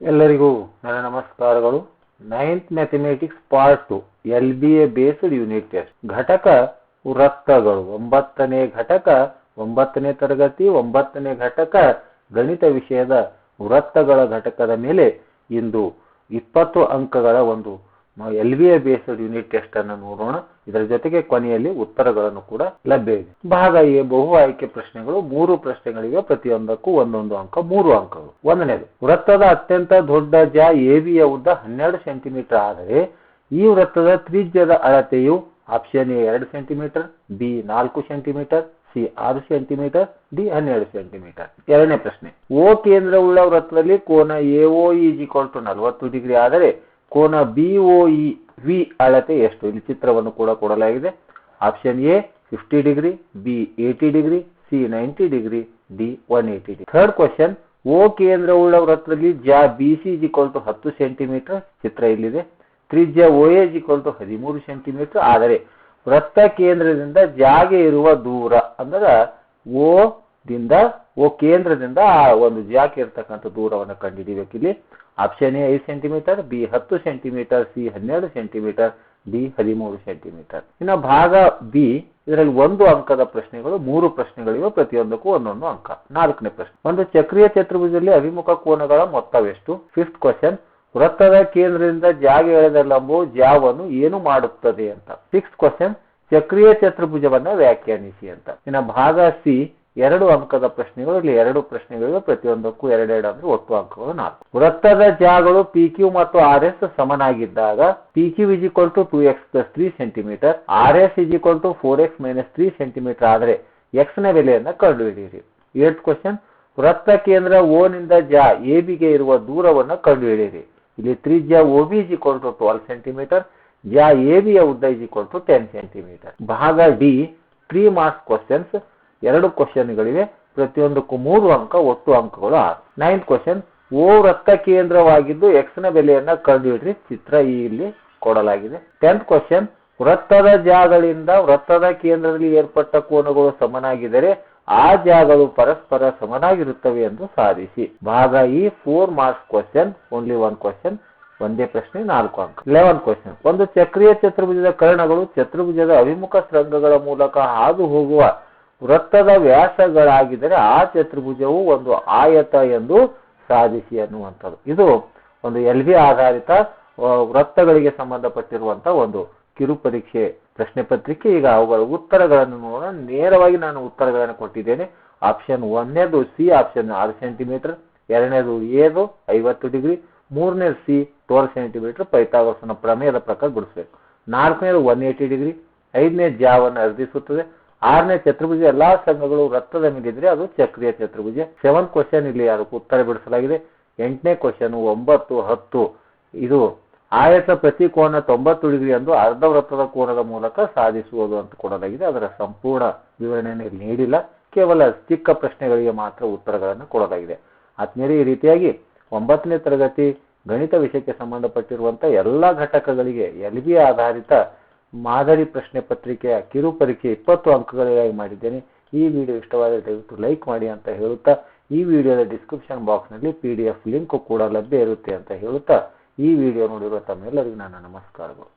ಎಲ್ಲರಿಗೂ ನನ್ನ ನಮಸ್ಕಾರಗಳು. Ninth mathematics part two L B A based unit test ಘಟಕ ವೃತ್ತಗಳು. ಒಂಬತ್ತನೇ ಘಟಕ, ಒಂಬತ್ತನೇ ತರಗತಿ, ಒಂಬತ್ತನೇ ಘಟಕ ಗಣಿತ ವಿಷಯದ ವೃತ್ತಗಳ ಘಟಕದ ಮೇಲೆ ಇಂದು ಇಪ್ಪತ್ತು ಅಂಕಗಳ ಒಂದು L V A based unit test ಅನ್ನು ನೋಡೋಣ. ಇದರ ಜೊತೆಗೆ ಕೊನೆಯಲ್ಲಿ ಉತ್ತರಗಳನ್ನು ಕೂಡ ಲಭ್ಯವಿದೆ ಭಾಗ ಎ, ಬಹು ಆಯ್ಕೆ ಪ್ರಶ್ನೆಗಳು, ಮೂರು ಪ್ರಶ್ನೆಗಳಿಗೆ ಪ್ರತಿಯೊಂದಕ್ಕೂ ಒಂದೊಂದು ಅಂಕ, ಮೂರು ಅಂಕಗಳು. ಒಂದನೇದು, ವೃತ್ತದ ಅತ್ಯಂತ ದೊಡ್ಡ ಜ ಎಬಿಯ ಉದ್ದ ಹನ್ನೆರಡು ಸೆಂಟಿಮೀಟರ್ ಆದರೆ ಈ ವೃತ್ತದ ತ್ರಿಜ್ಯದ ಅಳತೆಯು ಆಪ್ಷನ್ ಎ ಎರಡು ಸೆಂಟಿಮೀಟರ್, ಬಿ ನಾಲ್ಕು ಸೆಂಟಿಮೀಟರ್, ಸಿ ಆರು ಸೆಂಟಿಮೀಟರ್, ಡಿ ಹನ್ನೆರಡು ಸೆಂಟಿಮೀಟರ್. ಎರಡನೇ ಪ್ರಶ್ನೆ, ಓ ಕೇಂದ್ರವುಳ್ಳ ವೃತ್ತದಲ್ಲಿ ಕೋನ A O is equal to ನಲವತ್ತು ಡಿಗ್ರಿ ಆದರೆ ಕೋನ ಬಿ ಒ ಇ ವಿ ಅಳತೆ ಎಷ್ಟು? ಇಲ್ಲಿ ಚಿತ್ರವನ್ನು ಕೂಡ ಕೊಡಲಾಗಿದೆ. Option A fifty degree B eighty degree C ninety degree D one eighty degree third question O ಕೇಂದ್ರವುಳ್ಳ ವೃತ್ತದಲ್ಲಿ ಜ ಬಿ ಸಿ ಇಸ್ ಟು ಹತ್ತು ಸೆಂಟಿಮೀಟರ್ ಚಿತ್ರ ಇಲ್ಲಿದೆ. ತ್ರಿಜ್ಯ ಓ ಎ ಈಕ್ವಲ್ ಟು ಹದಿಮೂರು ಸೆಂಟಿಮೀಟರ್ ಆದರೆ ವೃತ್ತ ಕೇಂದ್ರದಿಂದ ಜಾಗೆ ಇರುವ ದೂರ, ಅಂದ್ರೆ ಓ ದಿಂದ ಓ ಕೇಂದ್ರದಿಂದ ಆ ಒಂದು ಜಾಕ್ ಇರ್ತಕ್ಕಂಥ ದೂರವನ್ನು ಕಂಡುಹಿಡಿಬೇಕು ಇಲ್ಲಿ. ಆಪ್ಷನ್ ಎ ಐದು ಸೆಂಟಿಮೀಟರ್, ಬಿ ಹತ್ತು ಸೆಂಟಿಮೀಟರ್, ಸಿ ಹನ್ನೆರಡು ಸೆಂಟಿಮೀಟರ್, ಡಿ ಹದಿಮೂರು ಸೆಂಟಿಮೀಟರ್. ಇನ್ನು ಭಾಗ ಬಿ, ಇದರಲ್ಲಿ ಒಂದು ಅಂಕದ ಪ್ರಶ್ನೆಗಳು, ಮೂರು ಪ್ರಶ್ನೆಗಳಿವೆ, ಪ್ರತಿಯೊಂದಕ್ಕೂ ಒಂದೊಂದು ಅಂಕ. ನಾಲ್ಕನೇ ಪ್ರಶ್ನೆ. ಒಂದು ಚಕ್ರೀಯ ಚತುರ್ಭುಜದಲ್ಲಿ ಅಭಿಮುಖ ಕೋನಗಳ ಮೊತ್ತವೆಷ್ಟು? ಫಿಫ್ತ್ ಕ್ವಶನ್ ವೃತ್ತದ ಕೇಂದ್ರದಿಂದ ಜಾಗ ಎಳೆದ ಲಂಬವು ಜಾವನ್ನು ಏನು ಮಾಡುತ್ತದೆ ಅಂತ. ಸಿಕ್ಸ್ ಕ್ವಶನ್ ಚಕ್ರೀಯ ಚತುರ್ಭುಜವನ್ನ ವ್ಯಾಖ್ಯಾನಿಸಿ ಅಂತ. ಇನ್ನು ಭಾಗ ಸಿ ಎರಡು ಅಂಕದ ಪ್ರಶ್ನೆಗಳು, ಇಲ್ಲಿ ಎರಡು ಪ್ರಶ್ನೆಗಳಿವೆ, ಪ್ರತಿಯೊಂದಕ್ಕೂ ಎರಡೆರಡು ಅಂದ್ರೆ ಒಟ್ಟು ಅಂಕಗಳು ನಾಲ್ಕು. ವೃತ್ತದ ಜಾಗಗಳು ಪಿ ಕ್ಯೂ ಮತ್ತು ಆರ್ ಎಸ್ ಸಮನಾಗಿದ್ದಾಗ P Q is equal to two X plus three centimetre R S is equal to four X minus three centimetre ಆದರೆ ಎಕ್ಸ್ನ ಬೆಲೆಯನ್ನ ಕಂಡುಹಿಡಿಯಿರಿ. ಏಟ್ ಕ್ವಶನ್ ವೃತ್ತ ಕೇಂದ್ರ ಓ ನಿಂದ ಜ ಎ ಬಿಗೆ ಇರುವ ದೂರವನ್ನು ಕಂಡುಹಿಡಿಯಿರಿ. ಇಲ್ಲಿ ತ್ರಿಜ್ಯ O B is equal to twelve centimetre ಜಾ ಎ ಬಿಯ ಉದ್ದ is equal to ten centimetre ಭಾಗ ಡಿ ತ್ರೀ ಮಾರ್ಕ್ಸ್ ಕ್ವಶನ್ಸ್ ಎರಡು ಕ್ವಶನ್ಗಳಿವೆ ಪ್ರತಿಯೊಂದಕ್ಕೂ ಮೂರು ಅಂಕ, ಒಟ್ಟು ಅಂಕಗಳು ಆರು. ನೈನ್ತ್ ಕ್ವಶನ್ ಓ ವೃತ್ತ ಕೇಂದ್ರವಾಗಿದ್ದು ಎಕ್ಸ್ನ ಬೆಲೆಯನ್ನ ಕಂಡುಹಿಡ್ರಿ. ಚಿತ್ರ ಈ ಇಲ್ಲಿ ಕೊಡಲಾಗಿದೆ. ಟೆಂತ್ ಕ್ವಶನ್ ವೃತ್ತದ ಜಾಗಗಳಿಂದ ವೃತ್ತದ ಕೇಂದ್ರದಲ್ಲಿ ಏರ್ಪಟ್ಟ ಕೋನಗಳು ಸಮನಾಗಿದ್ದರೆ ಆ ಜಾಗಗಳು ಪರಸ್ಪರ ಸಮನಾಗಿರುತ್ತವೆ ಎಂದು ಸಾಧಿಸಿ. ಭಾಗ ಈ four marks question only one question ಒಂದೇ ಪ್ರಶ್ನೆ, ನಾಲ್ಕು ಅಂಕ. ಲೆವೆನ್ ಕ್ವಶನ್ ಒಂದು ಚಕ್ರೀಯ ಚತುರ್ಭುಜದ ಕರ್ಣಗಳು ಚತುರ್ಭುಜದ ಅಭಿಮುಖ ಸ್ರಂಗಗಳ ಮೂಲಕ ಹಾದು ಹೋಗುವ ವೃತ್ತದ ವ್ಯಾಸಗಳಾಗಿದ್ದರೆ ಆ ಚತುರ್ಭುಜವು ಒಂದು ಆಯತ ಎಂದು ಸಾಧಿಸಿ ಅನ್ನುವಂಥದ್ದು. ಇದು ಒಂದು ಎಲ್ ವಿ ಆಧಾರಿತ ವೃತ್ತಗಳಿಗೆ ಸಂಬಂಧಪಟ್ಟಿರುವಂಥ ಒಂದು ಕಿರು ಪರೀಕ್ಷೆ, ಪ್ರಶ್ನೆ ಪತ್ರಿಕೆ. ಈಗ ಅವುಗಳ ಉತ್ತರಗಳನ್ನು ನೋಡೋಣ. ನೇರವಾಗಿ ನಾನು ಉತ್ತರಗಳನ್ನು ಕೊಟ್ಟಿದ್ದೇನೆ. ಆಪ್ಷನ್ ಒಂದನೇದು ಸಿ, ಆಪ್ಷನ್ ಆರು ಸೆಂಟಿಮೀಟರ್, ಎರಡನೇದು ಎದು ಐವತ್ತು ಡಿಗ್ರಿ, ಮೂರನೇದು ಸಿ ಟ್ವೆಲ್ ಸೆಂಟಿಮೀಟರ್ ಪೈತಾಗೋಸನ ಪ್ರಮೇಯದ ಪ್ರಕಾರ ಬಿಡಿಸ್ಬೇಕು ನಾಲ್ಕನೇದು ಒನ್ ಏಯ್ಟಿ ಡಿಗ್ರಿ ಐದನೇ ಜಾವನ್ನು ಅರ್ಧಿಸುತ್ತದೆ. ಆರನೇ ಚತುರ್ಭುಜ ಎಲ್ಲಾ ಸಂಘಗಳು ವೃತ್ತದ ಮೇಲಿದ್ರೆ ಅದು ಚಕ್ರೀಯ ಚತುರ್ಭುಜ. ಸೆವೆನ್ ಕ್ವಶನ್ ಇಲ್ಲಿ ಅದಕ್ಕೆ ಉತ್ತರ ಬಿಡಿಸಲಾಗಿದೆ. ಎಂಟನೇ ಕ್ವಶನ್ ಒಂಬತ್ತು ಹತ್ತು. ಇದು ಆಯತ ಪ್ರತಿ ಕೋನ ತೊಂಬತ್ತು ಡಿಗ್ರಿ ಎಂದು ಅರ್ಧ ವೃತ್ತದ ಕೋನದ ಮೂಲಕ ಸಾಧಿಸುವುದು ಅಂತ ಕೊಡಲಾಗಿದೆ. ಅದರ ಸಂಪೂರ್ಣ ವಿವರಣೆಯನ್ನು ಇಲ್ಲಿ ನೀಡಿಲ್ಲ. ಕೇವಲ ಚಿಕ್ಕ ಪ್ರಶ್ನೆಗಳಿಗೆ ಮಾತ್ರ ಉತ್ತರಗಳನ್ನು ಕೊಡಲಾಗಿದೆ. ಆತ್ಮೀಯರು, ಈ ರೀತಿಯಾಗಿ ಒಂಬತ್ತನೇ ತರಗತಿ ಗಣಿತ ವಿಷಯಕ್ಕೆ ಸಂಬಂಧಪಟ್ಟಿರುವಂತಹ ಎಲ್ಲ ಘಟಕಗಳಿಗೆ ಎಲ್ ಬಿ ಆಧಾರಿತ ಮಾದರಿ ಪ್ರಶ್ನೆ ಪತ್ರಿಕೆಯ ಕಿರು ಪರೀಕ್ಷೆ ಇಪ್ಪತ್ತು ಅಂಕಗಳಿಗಾಗಿ ಮಾಡಿದ್ದೇನೆ. ಈ ವಿಡಿಯೋ ಇಷ್ಟವಾದರೆ ದಯವಿಟ್ಟು ಲೈಕ್ ಮಾಡಿ ಅಂತ ಹೇಳುತ್ತಾ, ಈ ವಿಡಿಯೋದ ಡಿಸ್ಕ್ರಿಪ್ಷನ್ ಬಾಕ್ಸ್ನಲ್ಲಿ ಪಿ ಡಿ ಎಫ್ ಲಿಂಕ್ ಕೂಡ ಲಭ್ಯ ಇರುತ್ತೆ ಅಂತ ಹೇಳುತ್ತಾ, ಈ ವಿಡಿಯೋ ನೋಡಿರುವ ತಮ್ಮೆಲ್ಲರಿಗೂ ನನ್ನ ನಮಸ್ಕಾರಗಳು.